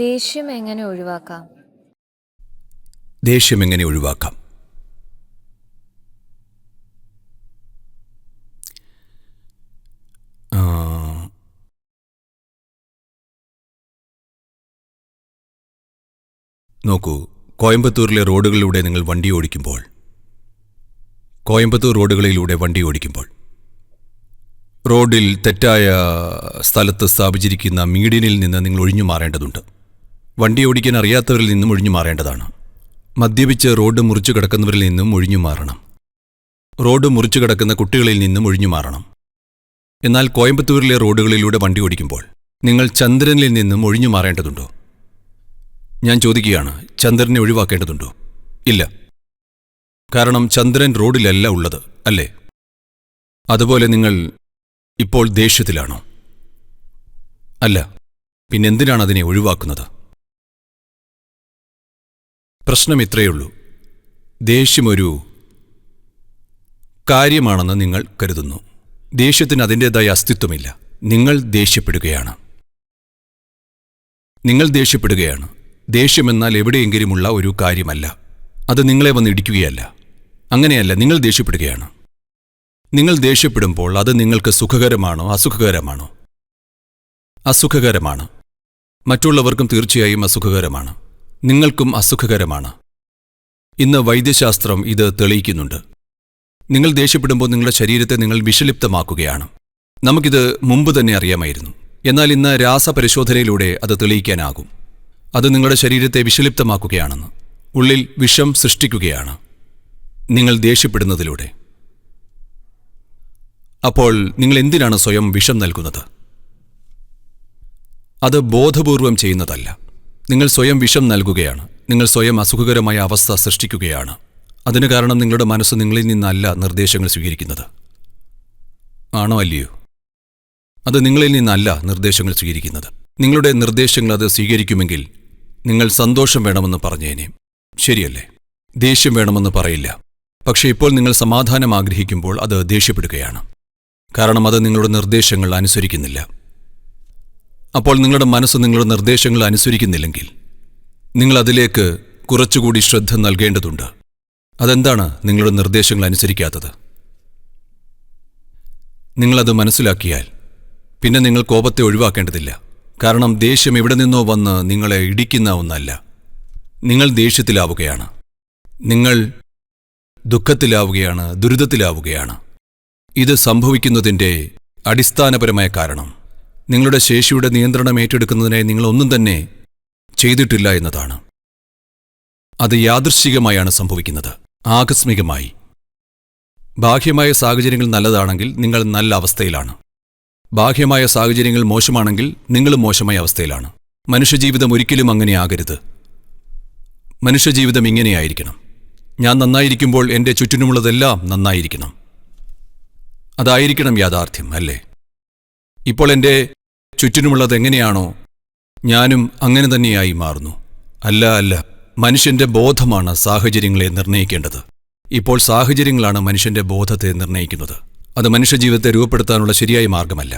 ദേഷ്യം എങ്ങനെ ഒഴിവാക്കാം? ദേഷ്യം എങ്ങനെ ഒഴിവാക്കാം? നോക്കൂ കോയമ്പത്തൂരിലെ റോഡുകളിലൂടെ നിങ്ങൾ വണ്ടി ഓടിക്കുമ്പോൾ കോയമ്പത്തൂർ റോഡുകളിലൂടെ വണ്ടി ഓടിക്കുമ്പോൾ റോഡിൽ തെറ്റായ സ്ഥലത്ത് സ്ഥാപിച്ചിരിക്കുന്ന മീഡിയനിൽ നിന്ന് നിങ്ങൾ ഒഴിഞ്ഞു മാറേണ്ടതുണ്ട്. വണ്ടി ഓടിക്കാൻ അറിയാത്തവരിൽ നിന്നും ഒഴിഞ്ഞു മാറേണ്ടതാണ്. മദ്യപിച്ച് റോഡ് മുറിച്ചു കിടക്കുന്നവരിൽ നിന്നും ഒഴിഞ്ഞു മാറണം. റോഡ് മുറിച്ചു കിടക്കുന്ന കുട്ടികളിൽ നിന്നും ഒഴിഞ്ഞു മാറണം. എന്നാൽ കോയമ്പത്തൂരിലെ റോഡുകളിലൂടെ വണ്ടി ഓടിക്കുമ്പോൾ നിങ്ങൾ ചന്ദ്രനിൽ നിന്നും ഒഴിഞ്ഞു മാറേണ്ടതുണ്ടോ? ഞാൻ ചോദിക്കുകയാണ് ചന്ദ്രനെ ഒഴിവാക്കേണ്ടതുണ്ടോ? ഇല്ല. കാരണം ചന്ദ്രൻ റോഡിലല്ല ഉള്ളത് അല്ലേ? അതുപോലെ നിങ്ങൾ ഇപ്പോൾ ദേഷ്യത്തിലാണോ? അല്ല. പിന്നെന്തിനാണ് അതിനെ ഒഴിവാക്കുന്നത്? പ്രശ്നം ഇത്രയുള്ളൂ ദേഷ്യമൊരു കാര്യമാണെന്ന് നിങ്ങൾ കരുതുന്നു. ദേഷ്യത്തിന് അതിന്റെതായ അസ്തിത്വമില്ല. നിങ്ങൾ ദേഷ്യപ്പെടുകയാണ്. നിങ്ങൾ ദേഷ്യപ്പെടുകയാണ്. ദേഷ്യമെന്നാൽ എവിടെയെങ്കിലുമുള്ള ഒരു കാര്യമല്ല. അത് നിങ്ങളെ വന്ന് ഇടിക്കുകയല്ല. അങ്ങനെയല്ല നിങ്ങൾ ദേഷ്യപ്പെടുകയാണ്. നിങ്ങൾ ദേഷ്യപ്പെടുമ്പോൾ അത് നിങ്ങൾക്ക് സുഖകരമാണോ അസുഖകരമാണോ? അസുഖകരമാണ്. മറ്റുള്ളവർക്കും തീർച്ചയായും അസുഖകരമാണ്. നിങ്ങൾക്കും അസുഖകരമാണ്. ഇന്ന് വൈദ്യശാസ്ത്രം ഇത് തെളിയിക്കുന്നുണ്ട്. നിങ്ങൾ ദേഷ്യപ്പെടുമ്പോൾ നിങ്ങളുടെ ശരീരത്തെ നിങ്ങൾ വിഷലിപ്തമാക്കുകയാണ്. നമുക്കിത് മുമ്പ് തന്നെ അറിയാമായിരുന്നു. എന്നാൽ ഇന്ന് രാസപരിശോധനയിലൂടെ അത് തെളിയിക്കാനാകും. അത് നിങ്ങളുടെ ശരീരത്തെ വിഷലിപ്തമാക്കുകയാണെന്ന്. ഉള്ളിൽ വിഷം സൃഷ്ടിക്കുകയാണ്. നിങ്ങൾ ദേഷ്യപ്പെടുന്നതിലൂടെ. അപ്പോൾ നിങ്ങൾ എന്തിനാണ് സ്വയം വിഷം നൽകുന്നത്? അത് ബോധപൂർവം ചെയ്യുന്നതല്ല. നിങ്ങൾ സ്വയം വിഷം നൽകുകയാണ്. നിങ്ങൾ സ്വയം അസുഖകരമായ അവസ്ഥ സൃഷ്ടിക്കുകയാണ്. അതിന് കാരണം നിങ്ങളുടെ മനസ്സ് നിങ്ങളിൽ നിന്നല്ല നിർദ്ദേശങ്ങൾ സ്വീകരിക്കുന്നത്. ആണോ അല്ലയോ? അത് നിങ്ങളിൽ നിന്നല്ല നിർദ്ദേശങ്ങൾ സ്വീകരിക്കുന്നത്. നിങ്ങളുടെ നിർദ്ദേശങ്ങൾ അത് സ്വീകരിക്കുമെങ്കിൽ നിങ്ങൾ സന്തോഷം വേണമെന്ന് പറഞ്ഞേനെ. ശരിയല്ലേ? ദേഷ്യം വേണമെന്ന് പറയില്ല. പക്ഷേ ഇപ്പോൾ നിങ്ങൾ സമാധാനം ആഗ്രഹിക്കുമ്പോൾ അത് ദേഷ്യപ്പെടുകയാണ്. കാരണം അത് നിങ്ങളുടെ നിർദ്ദേശങ്ങൾ അനുസരിക്കുന്നില്ല. അപ്പോൾ നിങ്ങളുടെ മനസ്സ് നിങ്ങളുടെ നിർദ്ദേശങ്ങൾ അനുസരിക്കുന്നില്ലെങ്കിൽ നിങ്ങൾ അതിലേക്ക് കുറച്ചുകൂടി ശ്രദ്ധ നൽകേണ്ടതുണ്ട്. അതെന്താണ് നിങ്ങളുടെ നിർദ്ദേശങ്ങൾ അനുസരിക്കാത്തത്? നിങ്ങളത് മനസ്സിലാക്കിയാൽ പിന്നെ നിങ്ങൾ കോപത്തെ ഒഴിവാക്കേണ്ടതില്ല. കാരണം ദേഷ്യം എവിടെ നിന്നോ വന്ന് നിങ്ങളെ ഇടിക്കുന്ന ഒന്നല്ല. നിങ്ങൾ ദേഷ്യത്തിലാവുകയാണ്. നിങ്ങൾ ദുഃഖത്തിലാവുകയാണ് ദുരിതത്തിലാവുകയാണ്. ഇത് സംഭവിക്കുന്നതിന്റെ അടിസ്ഥാനപരമായ കാരണം. നിങ്ങളുടെ ശേഷിയുടെ നിയന്ത്രണം ഏറ്റെടുക്കുന്നതിനായി നിങ്ങൾ ഒന്നും തന്നെ ചെയ്തിട്ടില്ല എന്നതാണ്. അത് യാദൃശ്ചികമായാണ് സംഭവിക്കുന്നത്. ആകസ്മികമായി. ബാഹ്യമായ സാഹചര്യങ്ങൾ നല്ലതാണെങ്കിൽ നിങ്ങൾ നല്ല അവസ്ഥയിലാണ്. ബാഹ്യമായ സാഹചര്യങ്ങൾ മോശമാണെങ്കിൽ നിങ്ങളും മോശമായ അവസ്ഥയിലാണ്. മനുഷ്യജീവിതം ഒരിക്കലും അങ്ങനെയാകരുത് മനുഷ്യജീവിതം ഇങ്ങനെയായിരിക്കണം. ഞാൻ നന്നായിരിക്കുമ്പോൾ എന്റെ ചുറ്റിനുമുള്ളതെല്ലാം നന്നായിരിക്കണം. അതായിരിക്കണം യാഥാർത്ഥ്യം അല്ലേ? ഇപ്പോൾ എന്റെ ചുറ്റിനുമുള്ളത് എങ്ങനെയാണോ ഞാനും അങ്ങനെ തന്നെയായി മാറുന്നു. അല്ല അല്ല മനുഷ്യന്റെ ബോധമാണ് സാഹചര്യങ്ങളെ നിർണയിക്കേണ്ടത് ഇപ്പോൾ സാഹചര്യങ്ങളാണ് മനുഷ്യന്റെ ബോധത്തെ നിർണയിക്കുന്നത് അത് മനുഷ്യജീവിതത്തെ രൂപപ്പെടുത്താനുള്ള ശരിയായ മാർഗമല്ല.